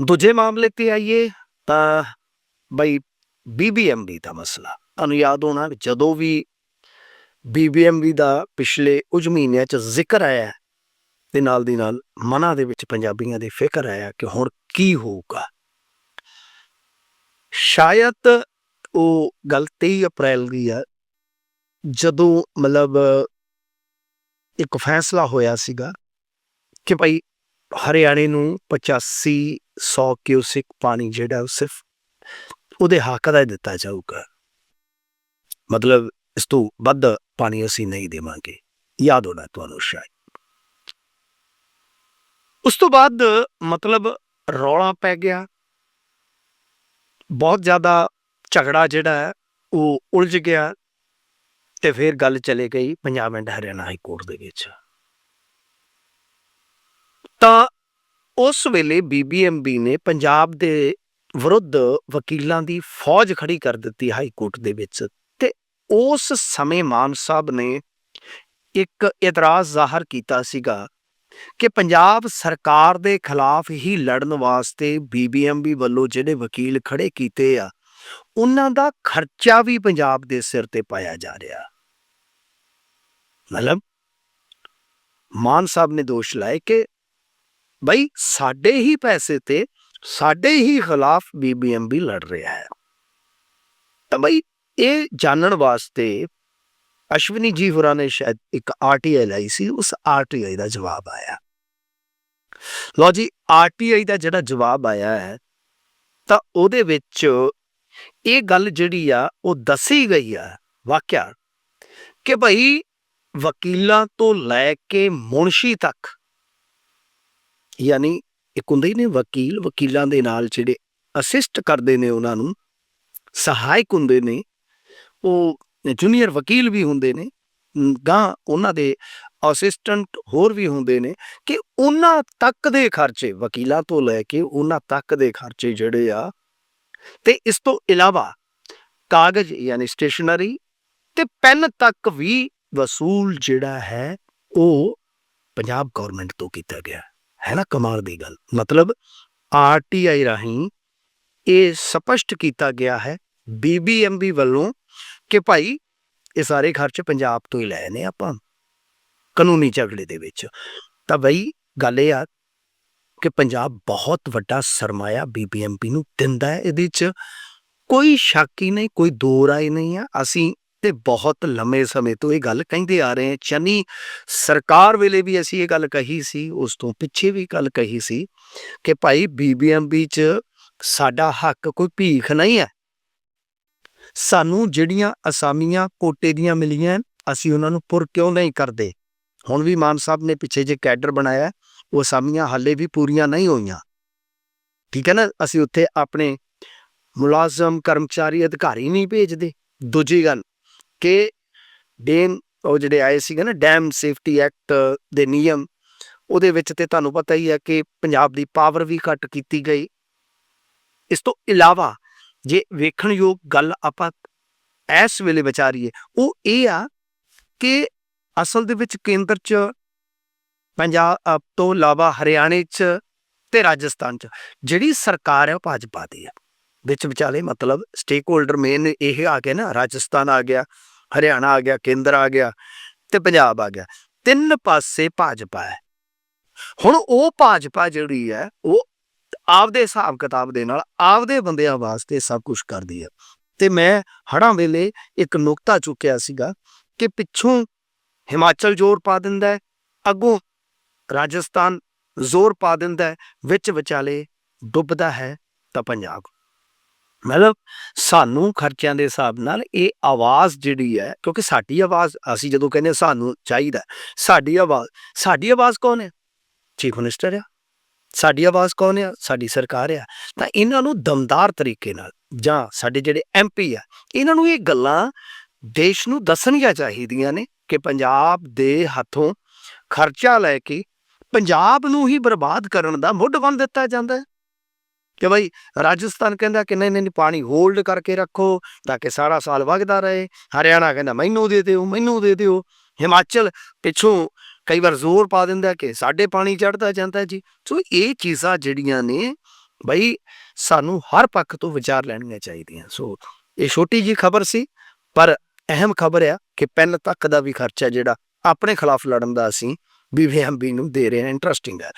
ਦੂਜੇ ਮਾਮਲੇ ਤੇ ਆਈਏ ਤਾਂ ਬਈ ਬੀਬੀਐਮਬੀ ਦਾ ਮਸਲਾ। ਤੁਹਾਨੂੰ ਯਾਦ ਹੋਣਾ ਵੀ ਜਦੋਂ ਵੀ ਬੀਬੀਐਮਬੀ ਦਾ ਪਿਛਲੇ ਕੁਝ ਮਹੀਨਿਆਂ ਚ ਜ਼ਿਕਰ ਆਇਆ ਹੈ, ਤੇ ਨਾਲ ਦੀ ਨਾਲ ਮਨਾਂ ਦੇ ਵਿੱਚ ਪੰਜਾਬੀਆਂ ਦੇ ਫਿਕਰ ਆਇਆ ਕਿ ਹੁਣ ਕੀ ਹੋਊਗਾ। ਸ਼ਾਇਦ ਉਹ ਗੱਲ 23 ਅਪ੍ਰੈਲ ਦੀ ਆ ਜਦੋਂ ਮਤਲਬ ਇੱਕ ਫੈਸਲਾ ਹੋਇਆ ਸੀਗਾ ਕਿ ਭਾਈ ਹਰਿਆਣੇ ਨੂੰ 85 100 ਕਿਊਸਿਕ ਪਾਣੀ ਜਿਹੜਾ ਉਹ ਸਿਰਫ ਉਹਦੇ ਹੱਕ ਦਾ ਹੀ ਦਿੱਤਾ ਜਾਊਗਾ। ਮਤਲਬ ਇਸ ਤੋਂ ਵੱਧ ਪਾਣੀ ਅਸੀਂ ਨਹੀਂ ਦੇਵਾਂਗੇ। ਯਾਦ ਹੋਣਾ ਤੁਹਾਨੂੰ ਸ਼ਾਇਦ। ਉਸ ਤੋਂ ਬਾਅਦ ਮਤਲਬ ਰੌਲਾ ਪੈ ਗਿਆ। ਬਹੁਤ ਜ਼ਿਆਦਾ ਝਗੜਾ ਜਿਹੜਾ ਹੈ, ਉਹ ਉਲਝ ਗਿਆ ਤੇ ਫਿਰ ਗੱਲ ਚਲੇ ਗਈ Punjab and Haryana high court ਦੇ ਵਿੱਚ। ਤਾਂ ਉਸ ਵੇਲੇ ਬੀਬੀਐਮਬੀ ਨੇ ਪੰਜਾਬ ਦੇ ਵਿਰੁੱਧ ਵਕੀਲਾਂ ਦੀ ਫੌਜ ਖੜੀ ਕਰ ਦਿੱਤੀ ਹਾਈ ਕੋਰਟ ਦੇ ਵਿੱਚ ਤੇ ਉਸ ਸਮੇਂ ਮਾਨ ਸਾਹਿਬ ਨੇ ਇੱਕ ਇਤਰਾਜ਼ ਜ਼ਾਹਰ ਕੀਤਾ ਸੀਗਾ ਕਿ ਪੰਜਾਬ ਸਰਕਾਰ ਦੇ ਖਿਲਾਫ ਹੀ ਲੜਨ ਵਾਸਤੇ ਬੀਬੀਐਮਬੀ ਵੱਲੋਂ ਜਿਹੜੇ ਵਕੀਲ ਖੜੇ ਕੀਤੇ ਆ, ਉਹਨਾਂ ਦਾ ਖਰਚਾ ਵੀ ਪੰਜਾਬ ਦੇ ਸਿਰ ਤੇ ਪਾਇਆ ਜਾ ਰਿਹਾ। ਮਤਲਬ ਮਾਨ ਸਾਹਿਬ ਨੇ ਦੋਸ਼ ਲਾਏ ਕਿ ਬਈ ਸਾਡੇ ਹੀ ਪੈਸੇ ਤੇ ਸਾਡੇ ਹੀ ਖਿਲਾਫ ਬੀਬੀਐਮਬੀ ਲੜ ਰਿਹਾ ਹੈ। ਤਾਂ ਬਈ ਇਹ ਜਾਣਨ ਵਾਸਤੇ ਅਸ਼ਵਨੀ ਜੀ ਹੋਰਾਂ ਨੇ ਸ਼ਾਇਦ ਇੱਕ ਆਰਟੀਆਈ ਲਾਈ ਸੀ, ਉਸ ਆਰਟੀਆਈ ਦਾ ਜਵਾਬ ਆਇਆ। ਲੋ ਜੀ ਆਰਟੀਆਈ ਦਾ ਜਿਹੜਾ ਜਵਾਬ ਆਇਆ ਹੈ, ਤਾਂ ਉਹਦੇ ਵਿੱਚ ਇਹ ਗੱਲ ਜਿਹੜੀ ਆ, ਉਹ ਦੱਸੀ ਗਈ ਆ, ਵਾਕਿਆ ਕਿ ਭਾਈ ਵਕੀਲਾਂ ਤੋਂ ਲੈ ਕੇ ਮੁਨਸ਼ੀ ਤੱਕ ਯਾਨੀ ਇੱਕ ਹੁੰਦੇ ਹੀ ਨੇ ਵਕੀਲ, ਵਕੀਲਾਂ ਦੇ ਨਾਲ ਜਿਹੜੇ ਅਸਿਸਟ ਕਰਦੇ ਨੇ ਉਹਨਾਂ ਨੂੰ, ਸਹਾਇਕ ਹੁੰਦੇ ਨੇ, ਉਹ ਜੂਨੀਅਰ ਵਕੀਲ ਵੀ ਹੁੰਦੇ ਨੇ ਗਾਂ ਉਹਨਾਂ ਦੇ ਅਸਿਸਟੈਂਟ ਹੋਰ ਵੀ ਹੁੰਦੇ ਨੇ ਕਿ ਉਹਨਾਂ ਤੱਕ ਦੇ ਖਰਚੇ, ਵਕੀਲਾਂ ਤੋਂ ਲੈ ਕੇ ਉਹਨਾਂ ਤੱਕ ਦੇ ਖਰਚੇ ਜਿਹੜੇ ਆ, ਤੇ ਇਸ ਤੋਂ ਇਲਾਵਾ ਕਾਗਜ਼ ਯਾਨੀ ਸਟੇਸ਼ਨਰੀ ਤੇ ਪੈਨ ਤੱਕ ਵੀ ਵਸੂਲ ਜਿਹੜਾ ਹੈ, ਉਹ ਪੰਜਾਬ ਗਵਰਨਮੈਂਟ ਤੋਂ ਕੀਤਾ ਗਿਆ। ਹੈ ਨਾ ਕਮਾਲ ਦੀ ਗੱਲ। ਮਤਲਬ ਆਰਟੀਆਈ ਰਾਹੀਂ ਇਹ ਸਪਸ਼ਟ ਕੀਤਾ ਗਿਆ ਹੈ ਬੀਬੀਐਮਬੀ ਵੱਲੋਂ ਕਿ ਭਾਈ ਇਹ ਸਾਰੇ ਖਰਚ ਪੰਜਾਬ ਤੋਂ ਹੀ ਲਏ ਨੇ ਆਪਾਂ ਕਾਨੂੰਨੀ ਝਗੜੇ ਦੇ ਵਿੱਚ। ਤਾਂ ਬਈ ਗੱਲ ਇਹ ਆ ਕਿ ਪੰਜਾਬ ਬਹੁਤ ਵੱਡਾ ਸਰਮਾਇਆ ਬੀਬੀਐਮਬੀ ਨੂੰ ਦਿੰਦਾ ਹੈ। ਇਹਦੇ 'ਚ ਕੋਈ ਸ਼ੱਕ ਹੀ ਨਹੀਂ, ਕੋਈ ਦੋ ਰਾਏ ਨਹੀਂ ਆ। ਅਸੀਂ ਤੇ ਬਹੁਤ ਲੰਮੇ ਸਮੇਂ ਤੋਂ ਇਹ ਗੱਲ ਕਹਿੰਦੇ ਆ ਰਹੇ ਹਾਂ। ਚੰਨੀ ਸਰਕਾਰ ਵੇਲੇ ਵੀ ਅਸੀਂ ਇਹ ਗੱਲ ਕਹੀ ਸੀ, ਉਸ ਤੋਂ ਪਿੱਛੇ ਵੀ ਗੱਲ ਕਹੀ ਸੀ ਕਿ ਭਾਈ ਬੀਬੀਐਮਬੀ 'ਚ ਸਾਡਾ ਹੱਕ ਕੋਈ ਭੀਖ ਨਹੀਂ ਹੈ। ਸਾਨੂੰ ਜਿਹੜੀਆਂ ਅਸਾਮੀਆਂ ਕੋਟੇ ਦੀਆਂ ਮਿਲੀਆਂ ਅਸੀਂ ਉਹਨਾਂ ਨੂੰ ਪੁਰ ਕਿਉਂ ਨਹੀਂ ਕਰਦੇ? ਹੁਣ ਵੀ ਮਾਨ ਸਾਹਿਬ ਨੇ ਪਿੱਛੇ ਜੇ ਕੈਡਰ ਬਣਾਇਆ, ਉਹ ਅਸਾਮੀਆਂ ਹਾਲੇ ਵੀ ਪੂਰੀਆਂ ਨਹੀਂ ਹੋਈਆਂ। ਠੀਕ ਹੈ ਨਾ? ਅਸੀਂ ਉੱਥੇ ਆਪਣੇ ਮੁਲਾਜ਼ਮ, ਕਰਮਚਾਰੀ, ਅਧਿਕਾਰੀ ਨਹੀਂ ਭੇਜਦੇ। ਦੂਜੀ ਗੱਲ ਕਿ ਡੇਮ ਉਹ ਜਿਹੜੇ ਆਏ ਸੀਗੇ ਨਾ ਡੈਮ ਸੇਫਟੀ ਐਕਟ ਦੇ ਨਿਯਮ, ਉਹਦੇ ਵਿੱਚ ਤੇ ਤੁਹਾਨੂੰ ਪਤਾ ਹੀ ਹੈ ਕਿ ਪੰਜਾਬ ਦੀ ਪਾਵਰ ਵੀ ਘੱਟ ਕੀਤੀ ਗਈ। ਇਸ ਤੋਂ ਇਲਾਵਾ ਜੇ ਵੇਖਣਯੋਗ ਗੱਲ ਆਪਾਂ ਇਸ ਵੇਲੇ ਵਿਚਾਰੀਏ ਉਹ ਇਹ ਆ ਕਿ ਅਸਲ ਦੇ ਵਿੱਚ ਕੇਂਦਰ 'ਚ ਪੰਜਾਬ ਤੋਂ ਇਲਾਵਾ ਹਰਿਆਣੇ 'ਚ ਤੇ ਰਾਜਸਥਾਨ 'ਚ ਜਿਹੜੀ ਸਰਕਾਰ ਹੈ ਉਹ ਭਾਜਪਾ ਦੀ ਹੈ ਵਿੱਚ ਵਿਚਾਲੇ ਮਤਲਬ ਸਟੇਕ ਹੋਲਡਰ ਮੇਨ ਇਹ ਆ ਗਿਆ ਨਾ, ਰਾਜਸਥਾਨ ਆ ਗਿਆ, ਹਰਿਆਣਾ ਆ ਗਿਆ, ਕੇਂਦਰ ਆ ਗਿਆ ਤੇ ਪੰਜਾਬ ਆ ਗਿਆ। ਤਿੰਨ ਪਾਸੇ ਭਾਜਪਾ ਹੈ। ਹੁਣ ਉਹ ਭਾਜਪਾ ਜਿਹੜੀ ਹੈ, ਉਹ ਆਪਦੇ ਹਿਸਾਬ ਕਿਤਾਬ ਦੇ ਨਾਲ ਆਪਦੇ ਬੰਦਿਆਂ ਵਾਸਤੇ ਸਭ ਕੁਝ ਕਰਦੀ ਹੈ। ਤੇ ਮੈਂ ਹੜਾਂ ਵੇਲੇ ਇੱਕ ਨੁਕਤਾ ਚੁੱਕਿਆ ਸੀਗਾ ਕਿ ਪਿੱਛੋਂ ਹਿਮਾਚਲ ਜ਼ੋਰ ਪਾ ਦਿੰਦਾ ਹੈ, ਅੱਗੋਂ ਰਾਜਸਥਾਨ ਜ਼ੋਰ ਪਾ ਦਿੰਦਾ ਹੈ, ਵਿੱਚ ਵਿਚਾਲੇ ਡੁੱਬਦਾ ਹੈ ਤਾਂ ਪੰਜਾਬ। ਮਤਲਬ ਸਾਨੂੰ ਖਰਚਿਆਂ ਦੇ ਹਿਸਾਬ ਨਾਲ ਇਹ ਆਵਾਜ਼ ਜਿਹੜੀ ਹੈ, ਕਿਉਂਕਿ ਸਾਡੀ ਆਵਾਜ਼ ਅਸੀਂ ਜਦੋਂ ਕਹਿੰਦੇ ਸਾਨੂੰ ਚਾਹੀਦਾ, ਸਾਡੀ ਆਵਾਜ਼ ਸਾਡੀ ਆਵਾਜ਼ ਕੌਣ ਹੈ? ਚੀਫ ਮਿਨਿਸਟਰ ਆ। ਸਾਡੀ ਆਵਾਜ਼ ਕੌਣ ਆ? ਸਾਡੀ ਸਰਕਾਰ ਆ। ਤਾਂ ਇਹਨਾਂ ਨੂੰ ਦਮਦਾਰ ਤਰੀਕੇ ਨਾਲ ਜਾਂ ਸਾਡੇ ਜਿਹੜੇ ਐਮਪੀ ਆ, ਇਹਨਾਂ ਨੂੰ ਇਹ ਗੱਲਾਂ ਦੇਸ਼ ਨੂੰ ਦੱਸਣੀਆਂ ਚਾਹੀਦੀਆਂ ਨੇ ਕਿ ਪੰਜਾਬ ਦੇ ਹੱਥੋਂ ਖਰਚਾ ਲੈ ਕੇ ਪੰਜਾਬ ਨੂੰ ਹੀ ਬਰਬਾਦ ਕਰਨ ਦਾ ਮੁੱਢ ਬਣ ਦਿੱਤਾ ਜਾਂਦਾ ਹੈ। ਕਿ ਭਾਈ ਰਾਜਸਥਾਨ ਕਹਿੰਦਾ ਕਿ ਨਹੀਂ ਨਹੀਂ ਪਾਣੀ ਹੋਲਡ ਕਰਕੇ ਰੱਖੋ ਤਾਂ ਕਿ ਸਾਰਾ ਸਾਲ ਵਗਦਾ ਰਹੇ। ਹਰਿਆਣਾ ਕਹਿੰਦਾ, ਮੈਨੂੰ ਦੇ ਦਿਓ, ਮੈਨੂੰ ਦੇ ਦਿਓ। ਹਿਮਾਚਲ ਪਿੱਛੋਂ ਕਈ ਵਾਰ ਜ਼ੋਰ ਪਾ ਦਿੰਦਾ ਕਿ ਸਾਡੇ ਪਾਣੀ ਚੜਦਾ ਜਾਂਦਾ ਜੀ। ਸੋ ਇਹ ਚੀਜ਼ਾਂ ਜਿਹੜੀਆਂ ਨੇ ਬਈ ਸਾਨੂੰ ਹਰ ਪੱਖ ਤੋਂ ਵਿਚਾਰ ਲੈਣੀਆਂ ਚਾਹੀਦੀਆਂ। ਸੋ ਇਹ ਛੋਟੀ ਜੀ ਖਬਰ ਸੀ, ਪਰ ਅਹਿਮ ਖਬਰ ਆ ਕਿ ਪੈਨ ਤੱਕ ਦਾ ਵੀ ਖਰਚਾ ਜਿਹੜਾ ਆਪਣੇ ਖਿਲਾਫ ਲੜਨ ਦਾ ਅਸੀਂ ਬੀਬੀਐਮਬੀ ਨੂੰ ਦੇ ਰਹੇ ਹਾਂ। ਇੰਟਰਸਟਿੰਗ ਹੈ।